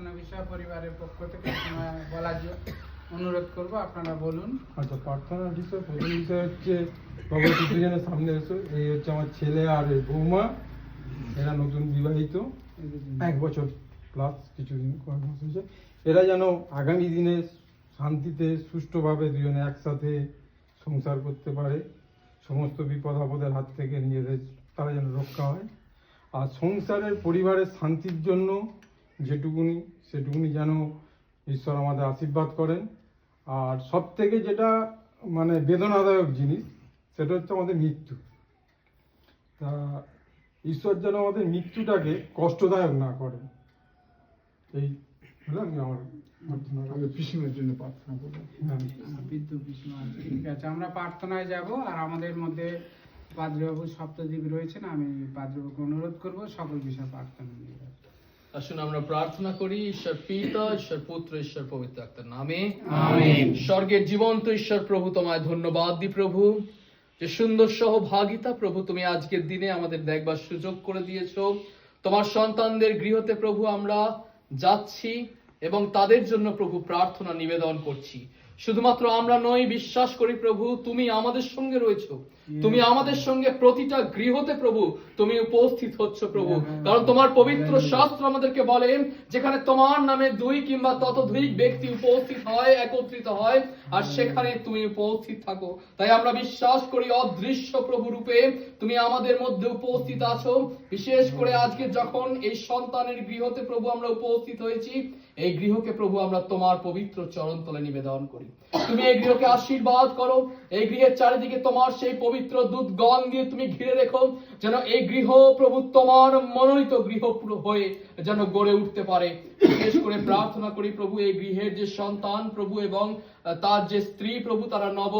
প্রার্থনা বিষয়, পরিবারের পক্ষ থেকে বলার অনুরোধ করব, আপনারা বলুন। আচ্ছা প্রার্থনার বিষয় প্রথম বিষয় হচ্ছে, ভগবতী দুজনের সামনে এসো। এই হচ্ছে আমার ছেলে আর বৌমা। এরা নতুন বিবাহিত। এক বছর প্লাস কিছুদিন কয়েক মাস হয়েছে। এরা যেন আগামী দিনে শান্তিতে, সুষ্ঠুভাবে দুজনে একসাথে সংসার করতে পারে। সমস্ত বিপদ আপদের হাত থেকে নিজেদের, তারা যেন রক্ষা হয়। আর সংসারের, পরিবারের শান্তির জন্য যেটুকুনি সেটুকুনি যেন ঈশ্বর আমাদের আশীর্বাদ করেন আর সব থেকে যেটা মানে বেদনাদায়ক জিনিস সেটা হচ্ছে আমাদের মৃত্যু তা ঈশ্বর যেন আমাদের মৃত্যুটাকে কষ্টদায়ক না করেন এই আমি আমার জন্য প্রার্থনা করব হ্যাঁ। বিদ্যুৎ বিষ্ণু আছে। ঠিক আছে আমরা প্রার্থনায় যাব আর আমাদের মধ্যে পাদ্রবাবু সপ্তদ্বীপ রয়েছেন আমি পাদ্রবাবুকে অনুরোধ করব সকল বিষয়ে প্রার্থনা নিয়ে যাব। আসুন আমরা প্রার্থনা করি ঈশ্বর পিতা ঈশ্বর পুত্র ঈশ্বর পবিত্র আত্মার নামে। স্বর্গের জীবন্ত ঈশ্বর প্রভু তোমায় ধন্যবাদ দি প্রভু। যে সুন্দর সহভাগিতা প্রভু তুমি আজকের দিনে আমাদের দেখবার সুযোগ করে দিয়েছ। তোমার সন্তানদের গৃহতে প্রভু আমরা যাচ্ছি এবং তাদের জন্য প্রভু প্রার্থনা নিবেদন করছি। শুধুমাত্র আমরা নই বিশ্বাস করি প্রভু তুমি আমাদের সঙ্গে রয়েছো। তুমি আমাদের সঙ্গে প্রতিটা গৃহতে প্রভু তুমি উপস্থিত হচ্ছ প্রভু। কারণ তোমার পবিত্র শাস্ত্র আমাদেরকে বলে যেখানে তোমার নামে দুই কিংবা ততোধিক ব্যক্তি উপস্থিত হয় একত্রিত হয় আর সেখানে তুমি উপস্থিত থাকো। তাই আমরা বিশ্বাস করি অদৃশ্য প্রভু রূপে তুমি আমাদের মধ্যে উপস্থিত আছো। বিশেষ করে আজকে যখন এই সন্তানের গৃহতে প্রভু আমরা উপস্থিত হয়েছি এই গৃহকে প্রভু আমরা তোমার পবিত্র চরণ তলে নিবেদন করি। তুমি এই গৃহকে আশীর্বাদ করো। এই গৃহের চারিদিকে তোমার সেই পবিত্র দুধ গন দিয়ে তুমি ঘিরে রেখো, যেন এই গৃহ প্রভু তোমার মনোনীত গৃহ হয়ে যেন গড়ে উঠতে পারে। বিশেষ করে প্রার্থনা করি প্রভু, এই গৃহের যে সন্তান প্রভু এবং তার যে স্ত্রী প্রভু, তারা নব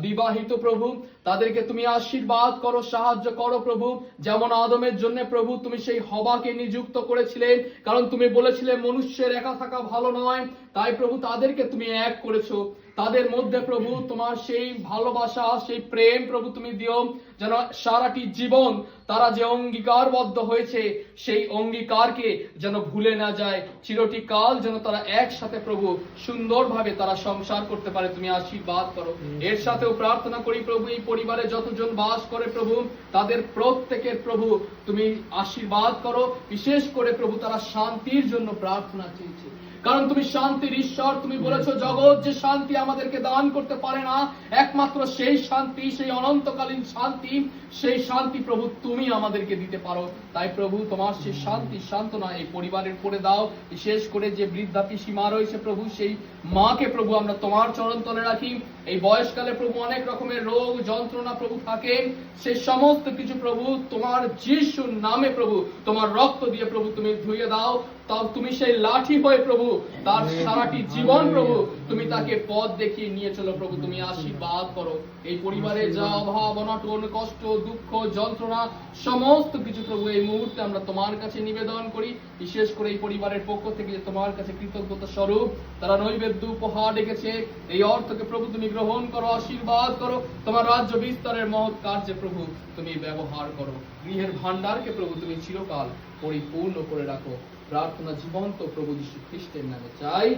বিবাহিত প্রভু। তাদেরকে তুমি আশীর্বাদ করো, সাহায্য করো প্রভু। যেমন আদমের জন্য প্রভু, তুমি সেই হবাকে নিযুক্ত করেছিলেন। কারণ তুমি বলেছিলে, মনুষ্যের একা থাকা ভালো নয়। তাই প্রভু, তাদেরকে তুমি এক করেছ। তাদের মধ্যে প্রভু তোমার সেই ভালোবাসা, সেই প্রেম প্রভু তুমি দিও, যেন সারাটি জীবন তারা যে অঙ্গীকারবদ্ধ হয়েছে, সেই অঙ্গীকারকে যেন ভুলে না যায়। চিরটি কাল যেন তারা একসাথে প্রভু সুন্দরভাবে তারা সংসার করতে পারে, তুমি আশীর্বাদ করো। এর সাথেও প্রার্থনা করি প্রভু, এই পরিবারে যতজন বাস করে প্রভু, তাদের প্রত্যেকের প্রভু তুমি আশীর্বাদ করো। বিশেষ করে প্রভু তারা শান্তির জন্য প্রার্থনা চেয়েছে। কারণ তুমি শান্তির ঈশ্বর, তুমি বলেছ জগৎ যে শান্তি আমাদেরকে দান করতে পারে না, একমাত্র সেই শান্তি, সেই অনন্তকালীন শান্তি, সেই শান্তি প্রভু তুমি আমাদেরকে দিতে পারো। তাই প্রভু, তোমার সেই শান্তি সান্ত্বনা এই পরিবারের করে দাও। বিশেষ করে যে বৃদ্ধা পিসি মা রয়েছে প্রভু, সেই মাকে প্রভু আমরা তোমার চরণ তলে রাখি। এই বয়সকালে প্রভু অনেক রকমের রোগ যন্ত্রণা প্রভু থাকে। সেই সমস্ত কিছু প্রভু তোমার যিশুর নামে প্রভু তোমার রক্ত দিয়ে প্রভু তুমি ধুয়ে দাও। তাও তুমি সেই লাঠি হয়ে প্রভু তার সারাটি জীবন প্রভু তুমি তাকে পথ দেখিয়ে নিয়ে চলো প্রভু তুমি আশীর্বাদ করো। এই পরিবারে যা অভাব অনটন কষ্ট দুঃখ যন্ত্রণা সমস্ত কিছু প্রভু এই মুহূর্তে আমরা তোমার কাছে নিবেদন করি। বিশেষ করে এই পরিবারের পক্ষ থেকে যে তোমার কাছে কৃতজ্ঞতা স্বরূপ তারা নৈবেদ্য উপহার ডেকেছে। এই অর্থকে প্রভু তুমি গ্রহণ করো আশীর্বাদ করো। তোমার রাজ্য বিস্তারের মহৎ কার্যে প্রভু তুমি ব্যবহার করো। গৃহের ভান্ডারকে প্রভু তুমি চিরকাল পরিপূর্ণ করে রাখো। প্রার্থনা জীবন্ত প্রভু যীশু খ্রিস্টের নামে চাই।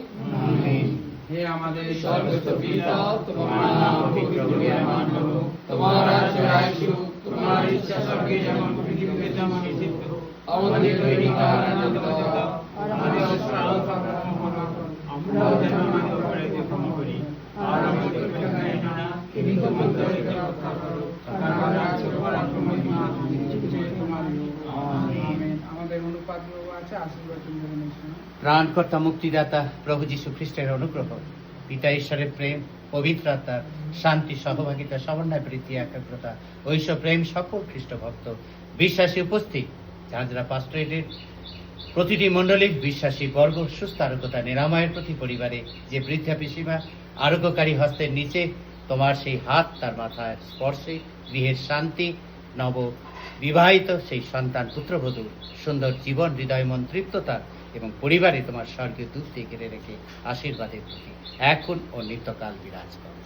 হে আমাদের স্বর্গস্থ পিতা তোমার নাম পবিত্র তোমার রাজ্য আসুক। তোমার ইচ্ছা স্বর্গে যেমন পৃথিবীতে তেমন সিদ্ধ আমাদের দৈনিক আহার প্রাণকর্তা মুক্তিদাতা প্রভু যীশু খ্রিস্টের অনুগ্রহ, পিতা ঈশ্বরের প্রেম পবিত্রতা শান্তি, সহভাগিতা, সমন্বয়, প্রীতি, একাগ্রতা ঐশ্ব প্রেম সকল খ্রিস্ট ভক্ত বিশ্বাসী উপস্থিত ঝাঁঝরা পাস্ট্রেটের প্রতিটি মণ্ডলীর বিশ্বাসী বর্গ সুস্থ, আরোগ্যতা, নিরাময়ের প্রতি পরিবারে যে বৃদ্ধা পিসিমা আরোগ্যকারী হস্তের নিচে তোমার সেই হাত তার মাথায় স্পর্শে, গৃহের শান্তি নব বিবাহিত সেই সন্তান পুত্রবধূ, সুন্দর জীবন হৃদয় মন তৃপ্ততা এবং পরিবারে তোমার স্বর্গীয় দিয়ে ঘিরে রেখে আশীর্বাদের প্রতি এখন ও নিত্যকাল বিরাজ করো।